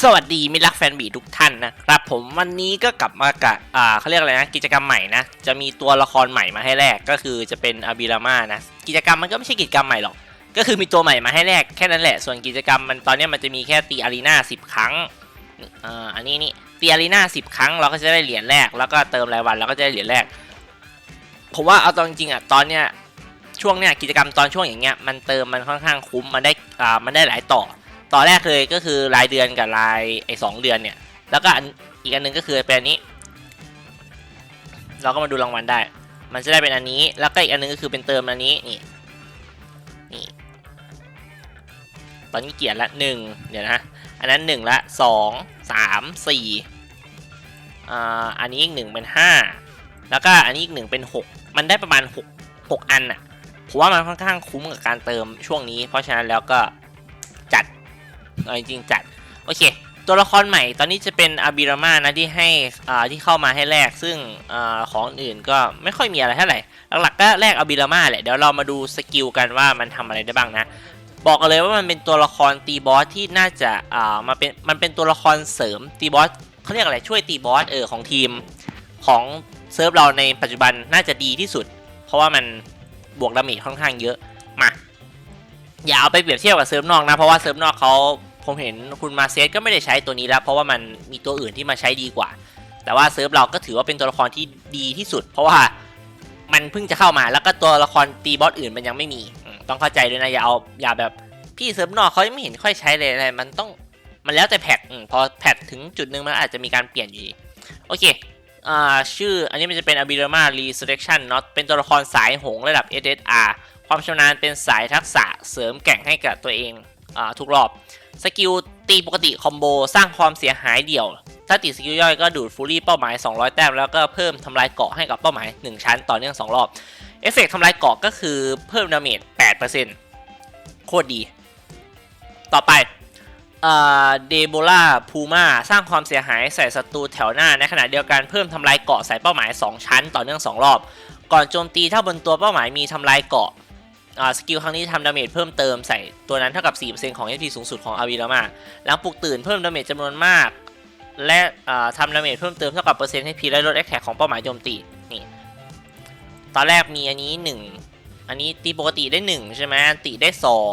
สวัสดีมิตรรักแฟนบีทุกท่านนะครับผมวันนี้ก็กลับมากับอ่าเขาเรียกอะไรนะกิจกรรมใหม่นะจะมีตัวละครใหม่มาให้แลกก็คือจะเป็นอาบิรามานะกิจกรรมมันก็ไม่ใช่กิจกรรมใหม่หรอก ก็คือมีตัวใหม่มาให้แลกแค่นั้นแหละ ส่วนกิจกรรมมันตอนนี้มันจะมีแค่ตีอารีนาสิบครั้งอ่าอันนี้นี่ตีอารีนาสิบครั้งเราก็จะได้เหรียญแรกแล้วก็เติมรายวันเราก็จะได้เหรียญแรกผมว่าเอาตอนจริงอะตอนเนี้ยช่วงเนี้ยกิจกรรมตอนช่วงอย่างเงี้ยมันเติมมันค่อนข้างคุ้มมันได้อ่ามันได้หลายต่อ ต่อแรกเลยก็คือรายเดือนกับรายไอ้สองเดือนเนี่ย แล้วก็อีกอันหนึงก็คือเป็นอันนี้ เราก็มาดูรางวัลได้ มันจะได้เป็นอันนี้ แล้วก็อีกอันหนึงก็คือเป็นเติมอันนี้นี่นี่ตอนนี้เกียรละหนึ่งเดี๋ยวนะ อันนั้นหนึ่งละสองสามสี่อ่าอันนี้อีกหนึ่งเป็นห้าแล้วก็อันนี้อีกหนึ่งเป็นหกมันได้ประมาณหกหกอันอะผมว่ามันค่อนข้างคุ้มกับการเติมช่วงนี้ เพราะฉะนั้นแล้วก็ เอาจริงจัด โอเค ตัวละครใหม่ตอนนี้จะเป็นอาบิรามานะที่ให้อ่าที่เข้ามาให้แลกซึ่งอาของอื่นก็ไม่ค่อยมีอะไรเท่าไหร่หลักๆก็แลกอาบิรามาแหละเดี๋ยวเรามาดูสกิลกันว่ามันทำอะไรได้บ้างนะบอกกันเลยว่ามันเป็นตัวละครตีบอสที่น่าจะอ่ามาเป็นมันเป็นตัวละครเสริมตีบอสเขาเรียกอะไรช่วยตีบอสเออของทีมของเซิร์ฟเราในปัจจุบันน่าจะดีที่สุด เพราะว่ามันบวกดาเมจค่อนข้างเยอะมาอย่าเอาไปเปรียบเทียบกับเซิร์ฟนอกนะ เพราะว่าเซิร์ฟนอกเขา ผมเห็นคุณมาเซสก็ไม่ได้ใช้ตัวนี้แล้ว เพราะว่ามันมีตัวอื่นที่มาใช้ดีกว่า แต่ว่าเซิร์ฟเราก็ถือว่าเป็นตัวละครที่ดีที่สุด เพราะว่ามันเพิ่งจะเข้ามาแล้วก็ตัวละครตีบอสอื่นมันยังไม่มีต้องเข้าใจด้วยนะอย่าเอาอย่าแบบพี่เซิร์ฟนอกเขาไม่เห็นค่อยใช้เลยอะไรมันต้องมันแล้วแต่แพทพอแพทถึงจุดหนึ่งมันอาจจะมีการเปลี่ยนอยู่ดีโอเคอ่าชื่ออันนี้มันจะเป็น a b i r a m a Resurrection Not เป็นตัวละครสายหงระดับ SSR ความชำนาญเป็นสายทักษะเสริมแก่งให้กับตัวเองอาทุกรอบ สกิลตีปกติคอมโบสร้างความเสียหายเดี่ยว ถ้าติดสกิลย่อยก็ดูดฟูรี่เป้าหมาย 200 แต้ม แล้วก็เพิ่มทำลายเกาะให้กับเป้าหมาย 1 ชั้นต่อเนื่อง 2 รอบ เอฟเฟกต์ทำลายเกาะก็คือเพิ่มดาเมจ8%โคตรดี ต่อไปเดโบล่าพูม่าสร้างความเสียหายใส่ศัตรูแถวหน้า ในขณะเดียวกันเพิ่มทำลายเกาะใส่เป้าหมาย 2 ชั้นต่อเนื่อง 2 รอบ ก่อนโจมตีถ้าบนตัวเป้าหมายมีทำลายเกาะ สกิลครั้งนี้ทำดาเมจเพิ่มเติมใส่ตัวนั้นเท่ากับ 4%ของ HP สูงสุดของอาวิรามาหลังปลุกตื่นเพิ่มดาเมจจำนวนมาก และทำดาเมจเพิ่มเติมเท่ากับเปอร์เซ็นต์ HP และลดแอคแท็กของเป้าหมายโจมตีนี่ตอนแรกมีอันนี้ 1 อันนี้ตีปกติได้ 1 ใช่ไหมติได้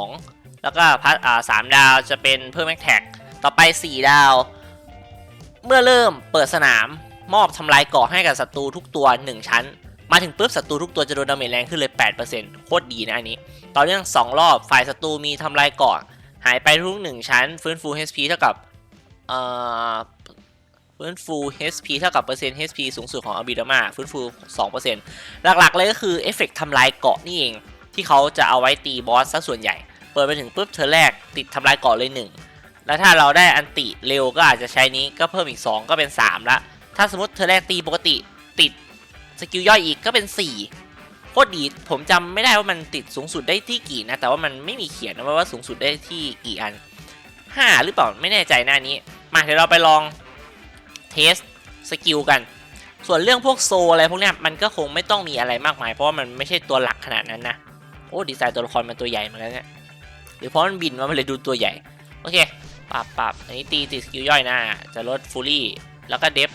2 แล้วก็พัดอ่าสามดาวจะเป็นเพิ่มแอคแท็กต่อไป 4 ดาว เมื่อเริ่มเปิดสนามมอบทำลายเกาะให้กับศัตรูทุกตัว 1 ชั้น มาถึงปุ๊บศัตรูทุกตัวจะโดนดาเมจแรงขึ้นเลย 8%โคตรดีนะอันนี้ ต่อเนื่อง 2 รอบ ฝ่ายศัตรูมีทำลายเกาะหายไปทุก 1 ชั้น ฟื้นฟู HP เท่ากับเอ่อฟื้นฟู HP เท่ากับเปอร์เซ็นต์ HP สูงสุดของอาบิดามาฟื้นฟู 2%หลักๆ เลยก็คือเอฟเฟกต์ทำลายเกาะนี่เอง ที่เขาจะเอาไว้ตีบอสซะส่วนใหญ่ เปิดไปถึงปุ๊บเธอแรกติดทำลายเกาะเลย 1 แล้วถ้าเราได้อันติเร็วก็อาจจะใช้นี้ก็เพิ่มอีก 2 ก็เป็น 3 ละ ถ้าสมมติเธอแรกตีปกติติด สกิลย่อยอีกก็เป็น 4 โคตรดี ผมจำไม่ได้ว่ามันติดสูงสุดได้ที่กี่นะ แต่ว่ามันไม่มีเขียนนะว่าสูงสุดได้ที่กี่อัน 5 หรือเปล่า ไม่แน่ใจหน้านี้ มาเดี๋ยวเราไปลองเทสสกิลกัน ส่วนเรื่องพวกโซอะไรพวกเนี้ยมันก็คงไม่ต้องมีอะไรมากมาย เพราะว่ามันไม่ใช่ตัวหลักขนาดนั้นนะ โอ้ดีไซน์ตัวละครมันตัวใหญ่เหมือนกันเนี่ยหรือเพราะมันบินมามันเลยดูตัวใหญ่ โอเคปรับปรับอันนี้ตีติดสกิลย่อยน้าจะลดฟูลี่ แล้วก็เดฟ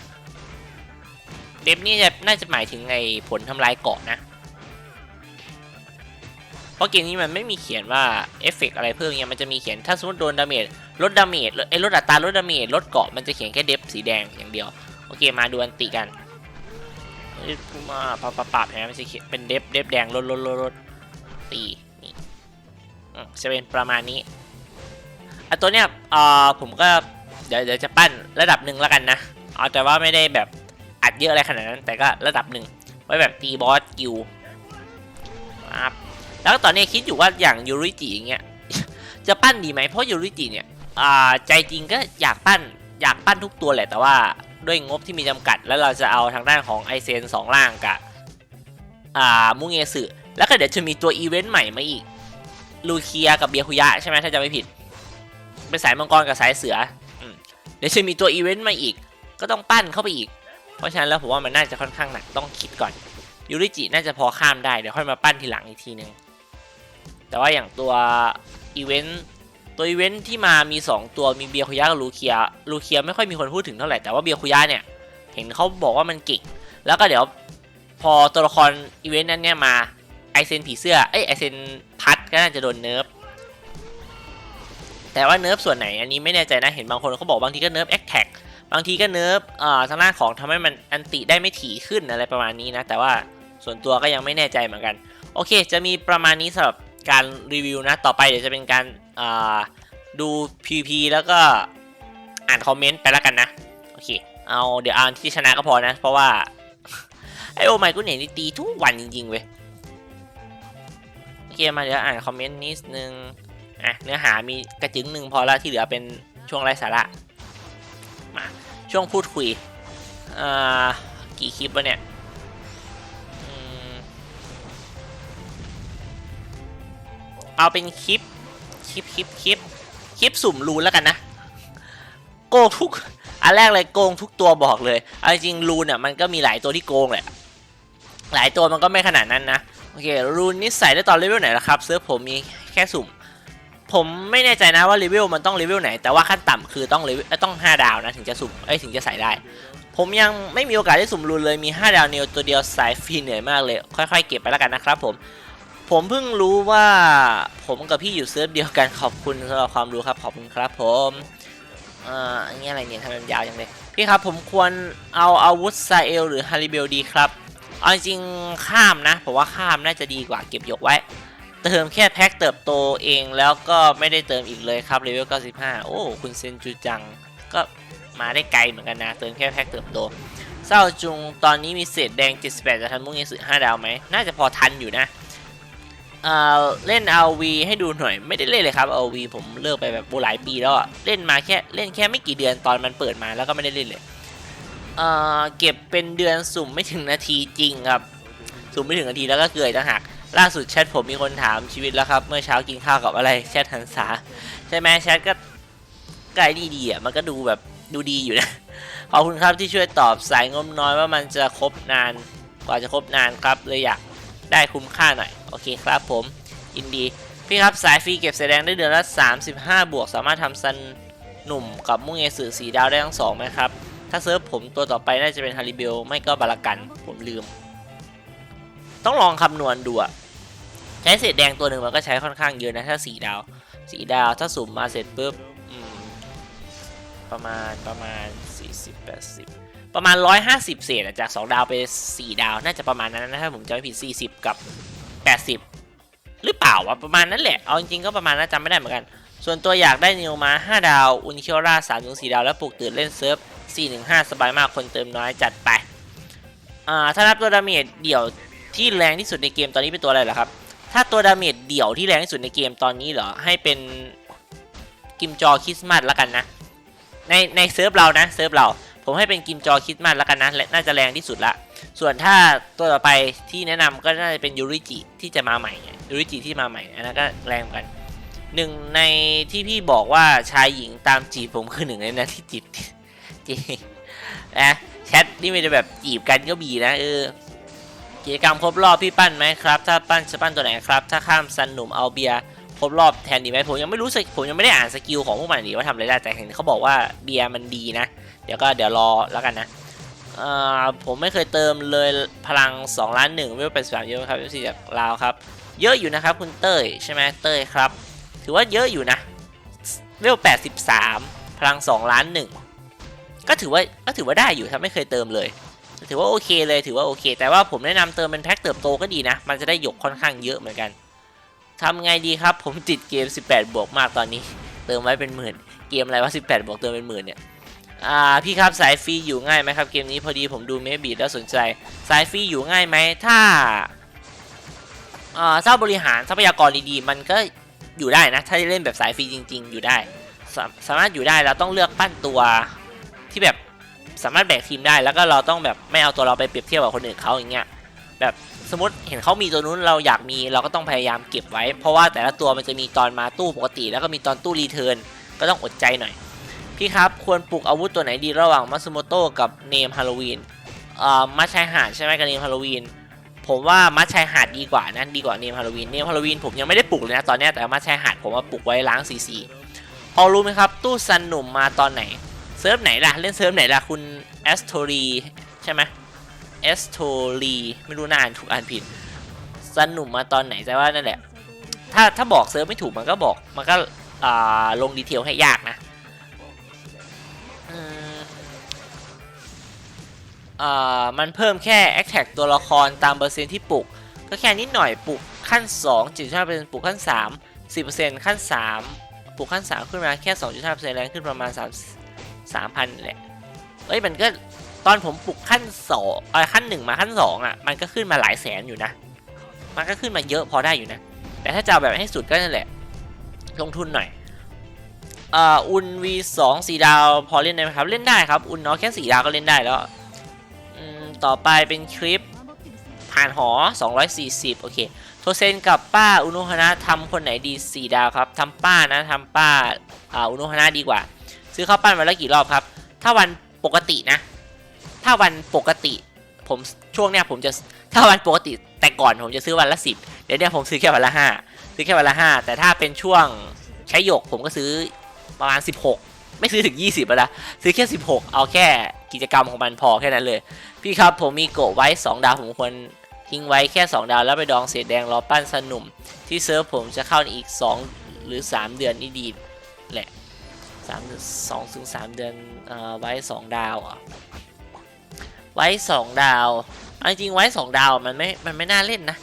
เดฟนี่จะน่าจะหมายถึงไงผลทำลายเกาะนะ เพราะเกมนี้มันไม่มีเขียนว่าเอฟเฟกอะไรเพิ่มเนี่ยมันจะมีเขียนถ้าสมมติโดนดาเมจลดดาเมจไอ้ลดอัตราลดดาเมจลดเกาะมันจะเขียนแค่เดฟสีแดงอย่างเดียว โอเคมาดูอันติกันมาปรับปรับปับเห็นไหมมันจะเขียนเป็นเดฟเดฟแดงลดลดลดลดตีนี่จะเป็นประมาณนี้อันตัวเนี้ยเอ่อผมก็เดี๋ยวเดี๋ยวจะปั้นระดับหนึ่งแล้วกันนะเอาแต่ว่าไม่ได้แบบ อัดเยอะอะไรขนาดนั้น แต่ก็ระดับหนึ่งไว้แบบตีบอสกิลครับแล้วตอนนี้คิดอยู่ว่าอย่างยูริจิอย่างเงี้ยจะปั้นดีไหมเพราะยูริจิเนี่ยใจจริงก็อยากปั้นอยากปั้นทุกตัวแหละแต่ว่าด้วยงบที่มีจำกัด แล้วเราจะเอาทางด้านของไอเซนสองล่างกับมุงเงสึแล้วก็เดี๋ยวจะมีตัวอีเวนต์ใหม่มาอีกลูเคียกับเบียคุยะใช่ไหมถ้าจะไม่ผิด เป็นสายมังกรกับสายเสืออเดี๋ยวจะมีตัวอีเวนต์มาอีก ก็ต้องปั้นเข้าไปอีก เพราะฉะนั้นแล้วผมว่ามันน่าจะค่อนข้างหนักต้องคิดก่อนยูริจิน่าจะพอข้ามได้เดี๋ยวค่อยมาปั้นทีหลังอีกทีนึงแต่ว่าอย่างตัวอีเวนต์ตัวอีเวนท์ที่มามี 2 ตัวมีเบียคุยะกับลูเคียลูเคียไม่ค่อยมีคนพูดถึงเท่าไหร่แต่ว่าเบียคุยะเนี่ยเห็นเขาบอกว่ามันเก่งแล้วก็เดี๋ยวพอตัวละครอีเวนต์นั้นเนี่ยมาไอเซนผีเสื้อเอ้ยไอเซนพัดก็น่าจะโดนเนิร์ฟแต่ว่าเนิร์ฟส่วนไหนอันนี้ไม่แน่ใจนะเห็นบางคนเขาบอกบางทีก็เนิร์ฟแอคแท็ก บางทีก็เนิร์ฟอ่าทางด้านของทำให้มันอันติได้ไม่ถี่ขึ้นอะไรประมาณนี้นะ แต่ว่าส่วนตัวก็ยังไม่แน่ใจเหมือนกัน โอเค จะมีประมาณนี้สำหรับการรีวิวนะ ต่อไปเดี๋ยวจะเป็นการาดู PVP แล้วก็อ่านคอมเมนต์ไปแล้วกันนะ โอเค เอาเดี๋ยวอ่านที่ชนะก็พอนะ เพราะว่า ไอโอไมค์กูเนี่ยนตีทุกวันจริงๆเว้ยโอเคมาเดี๋ยวอ่านคอมเมนต์นิดนึงอะเนื้อหามีกระจึงหนึ่งพอแล้วที่เหลือเป็นช่วงไร้สาระมา ช่วงพูดคุย อ่า กี่คลิปวะเนี่ยเอาเป็นคลิป คลิป คลิป คลิป คลิปสุ่มรูนแล้วกันนะ โกงทุก อันแรกเลยโกงทุกตัวบอกเลย เอาจริงๆรูนอะมันก็มีหลายตัวที่โกงแหละ หลายตัวมันก็ไม่ขนาดนั้นนะ โอเค รูนนี่ใส่ได้ตอนเลเวลไหนละครับเซิร์ฟผมมีแค่สุ่ม ผมไม่แน่ใจนะว่าเลเวลมันต้องเลเวลไหน แต่ว่าขั้นต่ำคือต้องเลเวลเอ้ยต้อง 5 ดาวนะ ถึงจะสุ่มเอ้ยถึงจะใส่ได้ ผมยังไม่มีโอกาสได้สุ่มรูนเลยมี 5 ดาวเนวตัวเดียวสายฟรีเหนื่อยมากเลย ค่อยๆ เก็บไปแล้วกันนะครับผม ผมเพิ่งรู้ว่าผมกับพี่อยู่เซิร์ฟเดียวกันขอบคุณสำหรับความรู้ครับขอบคุณครับผมอ่าอันนี้อะไรเนี่ยทำไมมันยาวจังเลยพี่ครับผมควรเอาอาวุธซาเอลหรือฮาริเบลดีครับเอาจริงข้ามนะผมว่าข้ามน่าจะดีกว่าเก็บยกไว้ เติมแค่แพ็คเติบโตเองแล้วก็ไม่ได้เติมอีกเลยครับเลเวล 95 โอ้คุณเซนจูจัง ก็มาได้ไกลเหมือนกันนะ เติมแค่แพ็คเติบโตเศร้าจุงตอนนี้มีเศษแดง 78 จะทันมุ่งเอสึ5ดาวไหม น่าจะพอทันอยู่นะเอ่อเล่น RV ให้ดูหน่อย ไม่ได้เล่นเลยครับ RV ผมเลิกไปแบบหลายปีแล้วเล่นมาแค่เล่นแค่ไม่กี่เดือนตอนมันเปิดมาแล้วก็ไม่ได้เล่นเลยเอ่อเก็บเป็นเดือนสุ่มไม่ถึงนาทีจริงครับ สุ่มไม่ถึงนาทีแล้วก็เกลือต่างหาก ล่าสุดแชทผมมีคนถามชีวิตแล้วครับ เมื่อเช้ากินข้าวกับอะไรแชทหันษาใช่ไหมแชทก็ไกลดีดีอะมันก็ดูแบบดูดีอยู่นะขอบคุณครับที่ช่วยตอบสายงบน้อยว่ามันจะครบนานกว่าจะครบนานครับเลยอยากได้คุ้มค่าหน่อยโอเคครับผมยินดีพี่ครับสายฟรีเก็บแสดงได้เดือนละ35 บวก สามารถทำซันหนุ่มกับมุ่งเอสือสีดาวได้ทั้งสองไหมครับถ้าเซิร์ฟผมตัวต่อไปน่าจะเป็นฮาริเบลไม่ก็บารากันผมลืม ต้องลองคำนวณดูอะ ใช้เศษแดงตัวหนึ่งมันก็ใช้ค่อนข้างเยอะนะถ้าสีดาว สีดาวถ้าสุ่มมาเสร็จปุ๊บประมาณประมาณ 40 80 ประมาณ 150 เศษจาก 2 ดาวไป 4 ดาว น่าจะประมาณนั้นนะถ้าผมจำไม่ผิด 40 กับ 80 หรือเปล่าวะประมาณนั้นแหละ เอาจริงๆก็ประมาณนั้นจำไม่ได้เหมือนกัน ส่วนตัวอยากได้นิวมา 5 ดาว อุนเคียวรา3ถึง4ดาว แล้วปลุกตื่นเล่นเซิร์ฟ 415 สบายมากคนเติมน้อยจัดไป อ่า ถ้านับตัวดาเมจเดี่ยวที่แรงที่สุดในเกมตอนนี้เป็นตัวอะไรเหรอครับ ถ้าตัวดาเมจเดี่ยวที่แรงที่สุดในเกมตอนนี้เหรอ ให้เป็นกิมจอคริสต์มาสล้วกันนะ ในในเซิร์ฟเรานะเซิร์ฟเราผมให้เป็นกิมจอคริสต์มาสล้วกันนะและน่าจะแรงที่สุดละ ส่วนถ้าตัวต่อไปที่แนะนำก็น่าจะเป็นยูริจิที่จะมาใหม่ยูริจิที่มาใหม่อันนั้นก็แรงกันหนึ่งในที่พี่บอกว่าชายหญิงตามจีบผมคือหนึ่งในนั้นที่จีบจีบนะแชทนี่ม่ได้แบบจีบกันก็มีนะเออ กิจกรรมครบรอบพี่ปั้นไหมครับ ถ้าปั้นจะปั้นตัวไหนครับ ถ้าข้ามซันหนุ่มเอาเบียร์ครบรอบแทนดีไหมผมยังไม่รู้สึกผมยังไม่ได้อ่านสกิลของพวกมันดีว่าทำอะไรได้แต่เห็นเขาบอกว่าเบียร์มันดีนะ เดี๋ยวก็เดี๋ยวรอแล้วกันนะเอ่อผมไม่เคยเติมเลยพลัง2ล้านหนึ่งเวลเป็นสามเยอะครับเอฟซีจากลาวครับ เยอะอยู่นะครับคุณเต้ยใช่ไหมเต้ยครับ ถือว่าเยอะอยู่นะเวล83 พลัง 2 ล้านหนึ่งก็ถือว่าก็ถือว่าได้อยู่ถ้าไม่เคยเติมเลย ถือว่าโอเคเลยถือว่าโอเค แต่ว่าผมแนะนำเติมเป็นแพ็คเติบโตก็ดีนะ มันจะได้หยกค่อนข้างเยอะเหมือนกันทำไงดีครับ ผมติดเกม 18 บวกมากตอนนี้ เติมไว้เป็นหมื่น เกมอะไรว่า18 บวกเติมเป็นหมื่นเนี่ยอ่าพี่ครับสายฟรีอยู่ง่ายไหมครับเกมนี้พอดีผมดูเมบีแล้วสนใจสายฟรีอยู่ง่ายไหมถ้าอ่าถ้าบริหารทรัพยากรดีๆมันก็อยู่ได้นะ ถ้าเล่นแบบสายฟรีจริง ๆ อยู่ได้ สามารถอยู่ได้เราต้องเลือกปั้นตัวที่แบบ สามารถแบกทีมได้แล้วก็เราต้องแบบไม่เอาตัวเราไปเปรียบเทียบกับคนอื่นเขาอย่างเงี้ยแบบสมมติเห็นเขามีตัวนู้นเราอยากมีเราก็ต้องพยายามเก็บไว้ เพราะว่าแต่ละตัวมันจะมีตอนมาตู้ปกติ แล้วก็มีตอนตู้รีเทิร์นก็ต้องอดใจหน่อย พี่ครับควรปลุกอาวุธตัวไหนดีระหว่างมัสโมโตกับเนมฮาโลวีนเอ่อมัดชายหาดใช่ไหมกับเนมฮาโลวีนผมว่ามัดชายหาดดีกว่านะดีกว่าเนมฮาโลวีนเนมฮาโลวีนผมยังไม่ได้ปลุกเลยนะตอนนี้แต่มัดชายหาดผมว่าปลุกไว้ล้างซีซีพอรู้ไหมครับตู้ซันหนุ่มมาตอนไหน เซิร์ฟไหนล่ะ เล่นเซิร์ฟไหนล่ะ คุณแอสโทรีใช่ไหมแอสโทรีไม่รู้นานถูกอ่านผิดซันหนุ่มมาตอนไหนแต่ว่านั่นแหละ ถ้าถ้าบอกเซิร์ฟไม่ถูกมันก็บอก มันก็ลงดีเทลให้ยากนะมันเพิ่มแค่ a t t a c ตัวละครตามเปอร์เซ็นที่ปลุก ก็แค่นิดหน่อยปลุกขั้น2 7.5%ปลุกขั้น 3 10%ขั้น 3 ปลุกขั้น 3 ขึ้นมาแค่ 2.5%แรงขึ้นประมาณ 3 3,000แหละเอ้ยมันก็ตอนผมปลุกขั้น2เอ่อขั้น1มาขั้น2อะมันก็ขึ้นมาหลายแสนอยู่นะ มันก็ขึ้นมาเยอะพอได้อยู่นะ แต่ถ้าจะเอาแบบให้สุดก็นั่นแหละ ลงทุนหน่อยอ่าอุน V2 สีดาวพอเล่นได้ไหมครับ เล่นได้ครับ อุนเนาะแค่สีดาวก็เล่นได้แล้วอืมต่อไปเป็นคลิปผ่านหอ 240 โอเค โทเซนกับป้าอุนุฮนะทำคนไหนดี 4 ดาวครับทำป้านะทำป้าอ่าอุนุฮนะดีกว่า ซื้อข้าวปั้นวันละกี่รอบครับ ถ้าวันปกตินะ ถ้าวันปกติผมช่วงเนี้ยผมจะถ้าวันปกติแต่ก่อนผมจะซื้อวันละ10เดี๋ยวเนี้ยผมซื้อแค่วันละ5ซื้อแค่วันละ5แต่ถ้าเป็นช่วงใช้หยกผมก็ซื้อประมาณ16ไม่ซื้อถึง 20แล้วนะซื้อแค่ 16 เอาแค่กิจกรรมของมันพอแค่นั้นเลย พี่ครับผมมีโกะไว้ 2 ดาวผมควรทิ้งไว้แค่ 2 ดาวแล้วไปดองเศษแดงรอปั้นสนุมที่เซิร์ฟผมจะเข้าอีก 2 หรือ 3 เดือนนี่ดีแหละ 3 2ถึง3เดือนเอ่อไว้2ดาวอะไว้2ดาวเอาจริงๆไว้2ดาวมันไม่ มันไม่น่าเล่นนะ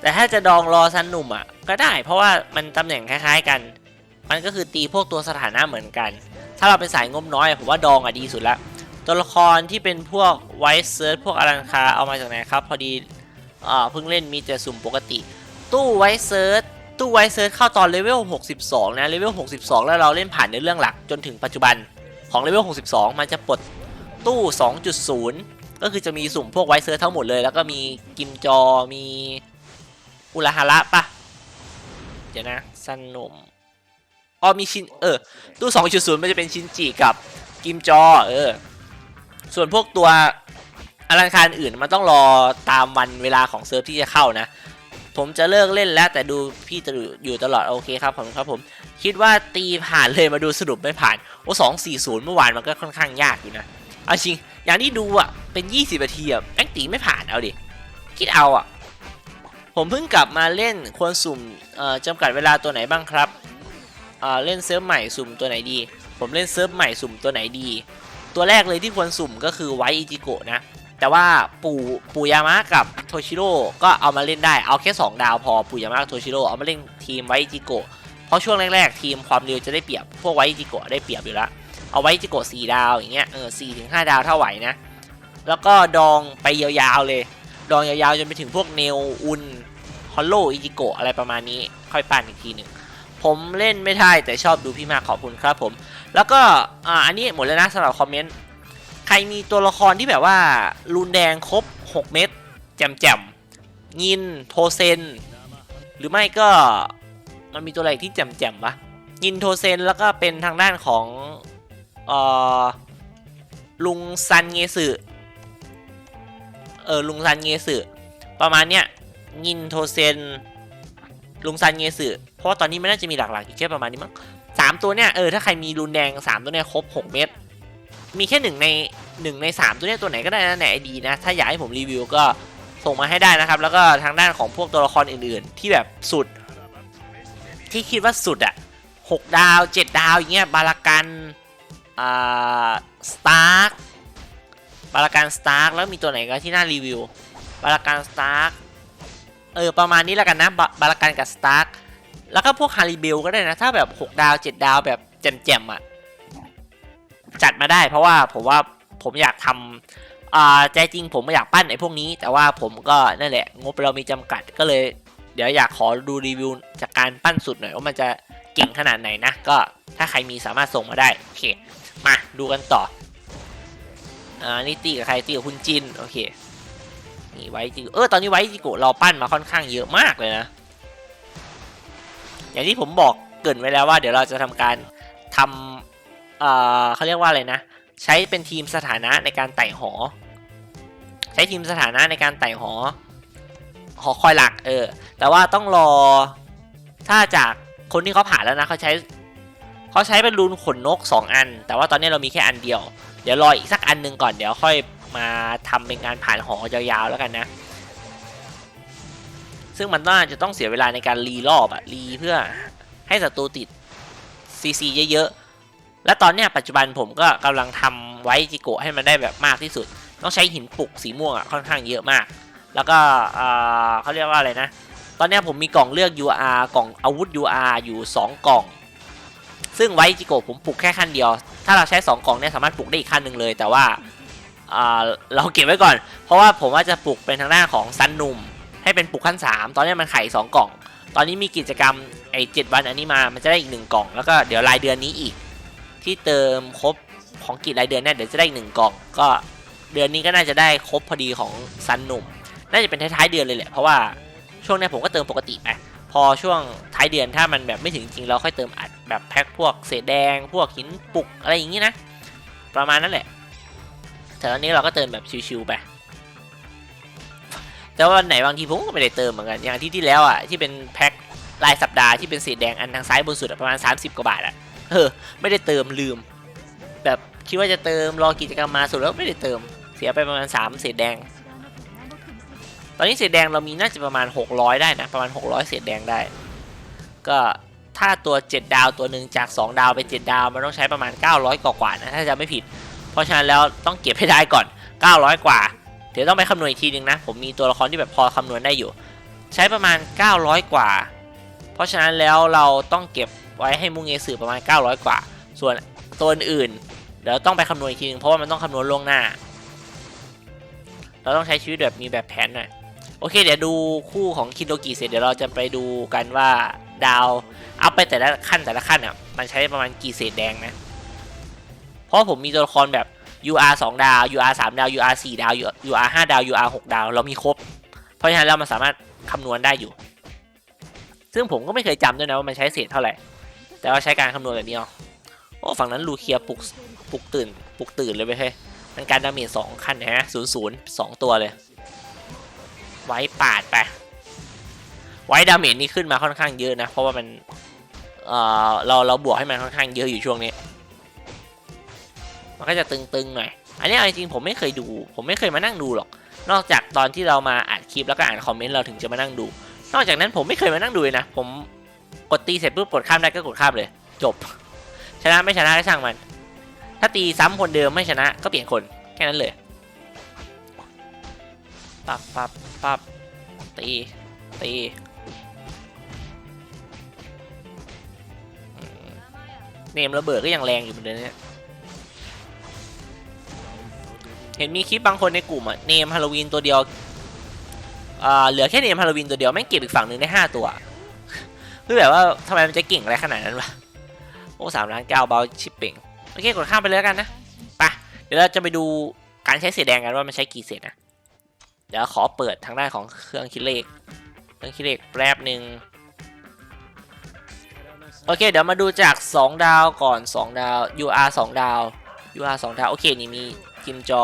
แต่ถ้าจะดองรอซันหนุ่มอะก็ได้ เพราะว่ามันตำแหน่งคล้าย ๆกัน มันก็คือตีพวกตัวสถานะเหมือนกัน ถ้าเราเป็นสายงบน้อยผมว่าดองอะดีสุดละตัวละครที่เป็นพวกไวท์เซิร์ชพวกอลังคาเอามาจากไหนครับ พอดีอ่าเพิ่งเล่นมีแต่สุ่มปกติ ตู้ไวท์เซิร์ช ตู้ไวเซิร์ชเข้าตอนเลเวล 62 นะ เลเวล 62 แล้วเราเล่นผ่านในเรื่องหลักจนถึงปัจจุบันของเลเวล 62 มันจะปลดตู้ 2.0 ก็คือจะมีสุ่มพวกไวเซิร์ชทั้งหมดเลย แล้วก็มีกิมจอ มีอุลาฮาระปะเดี๋ยวนะซันนมอ๋อมีชินเออ ตู้ 2.0 มันจะเป็นชินจิกับกิมจอ เออ ส่วนพวกตัวอลังคารอื่นมันต้องรอตามวันเวลาของเซิร์ฟที่จะเข้านะ ผมจะเลิกเล่นแล้วแต่ดูพี่จะอยู่ตลอดโอเคครับผมครับผม คิดว่าตีผ่านเลยมาดูสรุปไม่ผ่าน โอ้สองสี่ศูนย์เมื่อวานมันก็ค่อนข้างยากอยู่นะเอาจริง อย่างที่ดูอะ เป็น 20นาทีอะแม่งตีไม่ผ่านเอาดิ คิดเอาอะ ผมเพิ่งกลับมาเล่นควรสุ่มจำกัดเวลาตัวไหนบ้างครับเเล่นเซิร์ฟใหม่สุ่มตัวไหนดี ผมเล่นเซิร์ฟใหม่สุ่มตัวไหนดี ตัวแรกเลยที่ควรสุ่มก็คือไวอิจิโกะนะ แต่ว่าปู่ปู่ยามะกับโทชิโร่ก็เอามาเล่นได้เอาแค่ 2 ดาวพอปู่ยามะกับโทชิโร่เอามาเล่นทีมไวจิโกะเพราะช่วงแรกๆ ทีมความเร็วจะได้เปรียบพวกไวจิโกะได้เปรียบอยู่แล้วเอาไวจิโกะ4ดาวอย่างเงี้ยเออสี่ถึงห้าดาวเท่าไหวนะ แล้วก็ดองไปยาวๆเลย ดองยาวๆจนไปถึงพวกเนลอุนฮอลโลอิจิโกะอะไรประมาณนี้ค่อยปั่นอีกทีหนึ่งผมเล่นไม่ได้แต่ชอบดูพี่มากขอบคุณครับผม แล้วก็อ่าอันนี้หมดแล้วนะสำหรับคอมเมนต์ ใครมีตัวละครที่แบบว่ารูนแดงครบ 6 เม็ดแจ่มยินโทเซน หรือไม่ก็มันมีตัวอะไรที่แจ่มๆวะยินโทเซนแล้วก็เป็นทางด้านของเออลุงซันเงสึเออลุงซันเงสึประมาณเนี้ยยินโทเซนลุงซันเงสึเพราะว่าตอนนี้มันน่าจะมีหลักๆอยู่แค่ประมาณนี้มั้งสามตัวเนี่ยเออถ้าใครมีรูนแดงสามตัวเนี่ยครบ6เม็ด มีแค่หนึ่งในหนึ่งในสามตัวเนี้ยตัวไหนก็ได้นะในไอดีนะ ถ้าอยากให้ผมรีวิวก็ส่งมาให้ได้นะครับ แล้วก็ทางด้านของพวกตัวละครอื่นๆ ที่แบบสุด ที่คิดว่าสุดอะหกดาวเจ็ดดาวอย่างเงี้ยบารากันอ่าสตาร์กบารากันสตาร์กแล้วมีตัวไหนก็ที่น่ารีวิวบารากันสตาร์กเออประมาณนี้แล้วกันนะบาบารากันกับสตาร์กแล้วก็พวกฮาริเบลก็ได้นะ ถ้าแบบ 6 ดาว 7 ดาวแบบแจ่มๆอะ จัดมาได้ เพราะว่าผมว่าผมอยากทำอ่าใจจริงผมไม่อยากปั้นไอ้พวกนี้ แต่ว่าผมก็นั่นแหละงบเรามีจำกัดก็เลย เดี๋ยวอยากขอดูรีวิวจากการปั้นสุดหน่อยว่ามันจะเก่งขนาดไหนนะ ก็ถ้าใครมีสามารถส่งมาได้โอเคมาดูกันต่ออ่านี่ตีกับใครตีกับคุณจินโอเคนี่ไว้จิเออตอนนี้ไว้จิโกเราปั้นมาค่อนข้างเยอะมากเลยนะ อย่างที่ผมบอกเกินไว้แล้วว่าเดี๋ยวเราจะทำการทำ เอ่อเขาเรียกว่าอะไรนะ ใช้เป็นทีมสถานะในการไต่หอ ใช้ทีมสถานะในการไต่หอ หอคอยหลักเออ แต่ว่าต้องรอ ถ้าจากคนที่เขาผ่านแล้วนะเขาใช้เขาใช้เป็นรูนขนนก 2 อัน แต่ว่าตอนนี้เรามีแค่อันเดียว เดี๋ยวรออีกสักอันหนึ่งก่อนเดี๋ยวค่อยมาทำเป็นการผ่านหอยาวๆแล้วกันนะ ซึ่งมันน่าจะต้องเสียเวลาในการรีรอบอะรีเพื่อให้ศัตรูติดซีซีเยอะๆ และตอนเนี้ยปัจจุบันผมก็กำลังทำไว้จิโกะให้มันได้แบบมากที่สุด ต้องใช้หินปลุกสีม่วงอะค่อนข้างเยอะมาก แล้วก็เออเขาเรียกว่าอะไรนะ ตอนนี้ผมมีกล่องเลือก UR กล่องอาวุธ UR อยู่ 2 กล่อง ซึ่งไว้จิโกะผมปลุกแค่ขั้นเดียว ถ้าเราใช้ 2 กล่องเนี่ยสามารถปลุกได้อีกขั้นหนึ่งเลย แต่ว่าอ่าเราเก็บไว้ก่อน เพราะว่าผมว่าจะปลุกเป็นทางด้านของซันนุ่มให้เป็นปลุกขั้น 3 ตอนนี้มันไข่2กล่อง ตอนนี้มีกิจกรรมไอ้เจ็ดวันอันนี้มา มันจะได้อีก 1 กล่อง แล้วก็เดี๋ยวรายเดือนนี้อีก ที่เติมครบของกิจรายเดือนเนี่ยเดี๋ยวจะได้อีกหนึ่งกล่อง ก็เดือนนี้ก็น่าจะได้ครบพอดีของซันนุ่ม น่าจะเป็นท้ายๆเดือนเลยแหละเพราะว่าช่วงเนี้ยผมก็เติมปกติไปพอช่วงท้ายเดือนถ้ามันแบบไม่ถึงจริงเราค่อยเติมอัดแบบแพ็คพวกเศษแดง พวกหินปุกอะไรอย่างงี้นะ ประมาณนั้นแหละแต่ตอนนี้เราก็เติมแบบชิวๆไปแต่ว่าวันไหนบางทีผมก็ไม่ได้เติมเหมือนกันอย่างที่ที่แล้วอะที่เป็นแพ็ครายสัปดาห์ที่เป็นเศษแดงอันทางซ้ายบนสุดประมาณ 30 กว่าบาทอะ เออ ไม่ได้เติมลืม แบบคิดว่าจะเติมรอกิจกรรมมาสุดแล้วไม่ได้เติม เสียไปประมาณ 3 เศษแดง ตอนนี้เศษแดงเรามีน่าจะประมาณ 600 ได้นะ ประมาณ 600 เศษแดงได้ ก็ถ้าตัว 7 ดาวตัวหนึ่งจาก 2 ดาวไป 7 ดาวมันต้องใช้ประมาณ 900 กว่าๆนะถ้าจะไม่ผิด เพราะฉะนั้นแล้วต้องเก็บให้ได้ก่อน 900 กว่า เดี๋ยวต้องไปคำนวณอีกทีนึงนะ ผมมีตัวละครที่แบบพอคำนวณได้อยู่ ใช้ประมาณ 900 กว่า เพราะฉะนั้นแล้วเราต้องเก็บ ไว้ให้มุงเงสือประมาณ 900 กว่า ส่วนตัวอื่นเดี๋ยวต้องไปคำนวณอีกทีนึงเพราะว่ามันต้องคำนวณล่วงหน้า เราต้องใช้ชีวิตแบบมีแบบแผนหน่อยโอเค เดี๋ยวดูคู่ของคินโดกิเสร็จเดี๋ยวเราจะไปดูกันว่าดาวอัพไปแต่ละขั้นแต่ละขั้นอะมันใช้ประมาณกี่เศษแดงนะ เพราะผมมีตัวละครแบบ UR 2 ดาว UR 3 ดาว UR 4 ดาว UR 5 ดาว UR 6 ดาว เรามีครบ เพราะฉะนั้นเรามันสามารถคำนวณได้อยู่ ซึ่งผมก็ไม่เคยจำด้วยนะว่ามันใช้เศษเท่าไหร่ แต่ว่าใช้การคำนวณแบบนี้เอาโอ้ฝั่งนั้นลูเคียปลุกปลุกตื่นปลุกตื่นเลยไปเฮ้ยมันการดาเมจสองขั้นนะฮะศูนย์ศูนย์สองตัวเลย ไว้ปาดไป ไว้ดาเมจนี่ขึ้นมาค่อนข้างเยอะนะ เพราะว่ามันเอ่อเราเราบวกให้มันค่อนข้างเยอะอยู่ช่วงนี้ มันก็จะตึงๆหน่อย อันนี้เอาจริงผมไม่เคยดู ผมไม่เคยมานั่งดูหรอก นอกจากตอนที่เรามาอัดคลิปแล้วก็อ่านคอมเมนต์เราถึงจะมานั่งดู นอกจากนั้นผมไม่เคยมานั่งดูเลยนะ ผม กดตีเสร็จปุ๊บกดข้ามได้ก็กดข้ามเลย จบ ชนะไม่ชนะก็ช่างมัน ถ้าตีซ้ำคนเดิมไม่ชนะก็เปลี่ยนคนแค่นั้นเลยปับปับปับตีตีเนมระเบิดก็ยังแรงอยู่เหมือนเดิมเนี่ยเห็นมีคลิปบางคนในกลุ่มอะเนมฮาโลวีนตัวเดียว อ่า เหลือแค่เนมฮาโลวีนตัวเดียวแม่งเก็บอีกฝั่งหนึ่งได้ห้าตัว คือแบบว่าทำไมมันจะเก่งอะไรขนาดนั้นวะโอ้สามล้านเก้าเบาชิปเป่งโอเคกดข้ามไปเลยแล้วกันนะไปเดี๋ยวเราจะไปดูการใช้เศษแดงกันว่ามันใช้กี่เศษนะเดี๋ยวขอเปิดทางด้านของเครื่องคิดเลข เครื่องคิดเลขแป๊บหนึ่งโอเคเดี๋ยวมาดูจาก 2 ดาวก่อน 2 ดาว UR 2 ดาว UR 2 ดาว โอเคนี่มีกิมจอ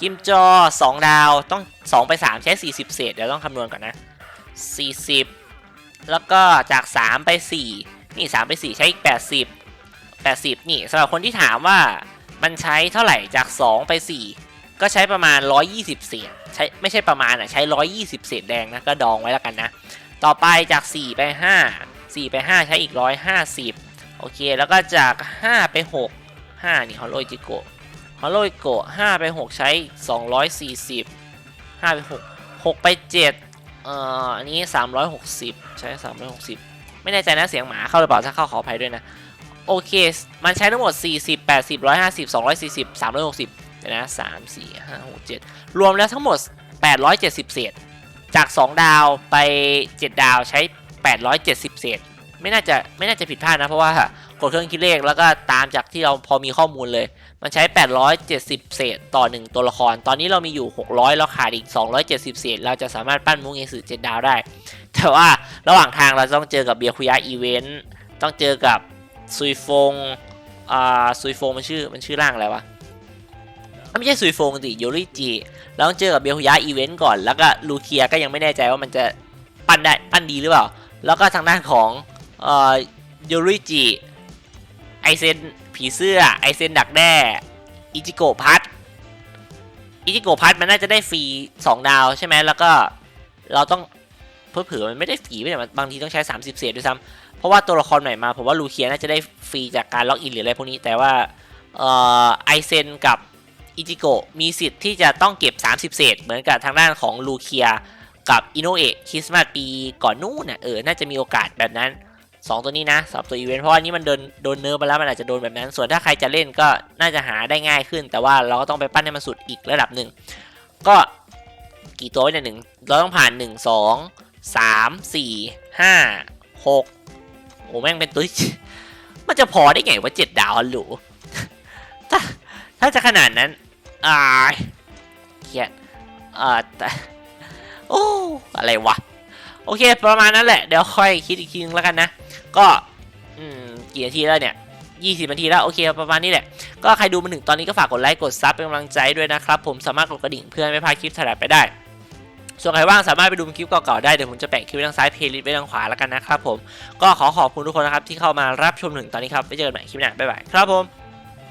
กิมจอ 2 ดาวต้อง 2 ไป 3 ใช้ 40 เศษเดี๋ยวต้องคำนวณก่อนนะ 40 แล้วก็จาก 3 ไป 4 นี่ 3 ไป 4 ใช้อีก 80 80 นี่สำหรับคนที่ถามว่ามันใช้เท่าไหร่จาก 2 ไป 4 ก็ใช้ประมาณ 120 เศษใช้ไม่ใช่ประมาณอะ ใช้ 120 เศษแดงนะ ก็ดองไว้แล้วกันนะ ต่อไปจาก 4 ไป 5 4 ไป 5 ใช้อีก 150 โอเค แล้วก็จาก 5 ไป 6 5 นี่ฮอลโลจิโกะฮอลโลจิโกะ5ไป 6 ใช้ 240 5 ไป 6 6 ไป 7 เอ่ออันนี้ 360 ใช้ 360 ไม่แน่ใจนะเสียงหมาเข้าหรือเปล่าถ้าเข้าขออภัยด้วยนะ โอเค มันใช้ทั้งหมด 40 80 150 240 360เดี๋ยวนะ 3 4 5 6 7 รวมแล้วทั้งหมด 870 เศษ จาก 2 ดาวไป 7 ดาวใช้ 870 เศษ ไม่น่าจะไม่น่าจะผิดพลาดนะ เพราะว่ากดเครื่องคิดเลขแล้วก็ตามจากที่เราพอมีข้อมูลเลย มันใช้ 870 เศษต่อ 1 ตัวละคร ตอนนี้เรามีอยู่ 600แล้วขาดอีก 270 เศษ เราจะสามารถปั้นมุ้งเอสือ7ดาวได้ แต่ว่าระหว่างทางเราต้องเจอกับเบียคุยะอีเวนต์ ต้องเจอกับซุยฟง อ่า ซุยฟงมันชื่อ มันชื่อร่างอะไรวะไม่ใช่ซุยฟงสิโยริจิ เราต้องเจอกับเบียคุยะอีเวนต์ก่อน แล้วก็ลูเคียก็ยังไม่แน่ใจว่ามันจะปั้นได้ ปั้นดีหรือเปล่า แล้วก็ทางด้านของ เอ่อ โยริจิ ไอเซน ผีเสื้อไอเซนดักแด้อิจิโกะพัทอิจิโกะพัทมันน่าจะได้ฟรี2ดาวใช่ไหมแล้วก็เราต้องเพื่อเผื่อมันไม่ได้ฟรีไม่แต่บางทีต้องใช้ 30 เศษด้วยซ้ำเพราะว่าตัวละครใหม่มาผมว่าลูเคียน่าจะได้ฟรีจากการล็อกอินหรืออะไรพวกนี้แต่ว่าออไอเซนกับอิจิโกะมีสิทธิ์ที่จะต้องเก็บ 30 เศษ เหมือนกับทางด้านของลูเคียกับอินโนเอะคริสต์มาสปีก่อนนู้นน่ะเออน่าจะมีโอกาสแบบนั้น 2 ตัวนี้นะสำหรับตัวอีเวนต์เพราะว่านี้มันโดนโดนเนิร์ฟมาแล้วมันอาจจะโดนแบบนั้น ส่วนถ้าใครจะเล่นก็น่าจะหาได้ง่ายขึ้น แต่ว่าเราก็ต้องไปปั้นให้มันสุดอีกระดับหนึ่งก็กี่ตัวไว้เนี่ยหนึ่งเราต้องผ่าน 1 2 3 4 5 6โอ้แม่งเป็นตัวมันจะพอได้ไงว่าเจ็ดดาวฮัลโหลถ้าถ้าจะขนาดนั้นอ่าเครียดอ่าแต่โอ้อะไรวะ โอเค ประมาณนั้นแหละ เดี๋ยวค่อยคิดอีกทีนึงแล้วกันนะ ก็อืมกี่นาทีแล้วเนี่ย20นาทีแล้วโอเคประมาณนี้แหละ ก็ใครดูมาถึงตอนนี้ก็ฝากกดไลค์กดซับเป็นกำลังใจด้วยนะครับผมสามารถกดกระดิ่งเพื่อไม่พลาดคลิปถัดไปได้ ส่วนใครว่างสามารถไปดูคลิปเก่าๆได้ เดี๋ยวผมจะแปะคลิปไว้ทางซ้ายเพลย์ลิสต์ไว้ทางขวาแล้วกันนะครับผมก็ขอขอบคุณทุกคนนะครับที่เข้ามารับชมถึงตอนนี้ครับไปเจอกันใหม่คลิปหน้าบ๊ายบายครับผม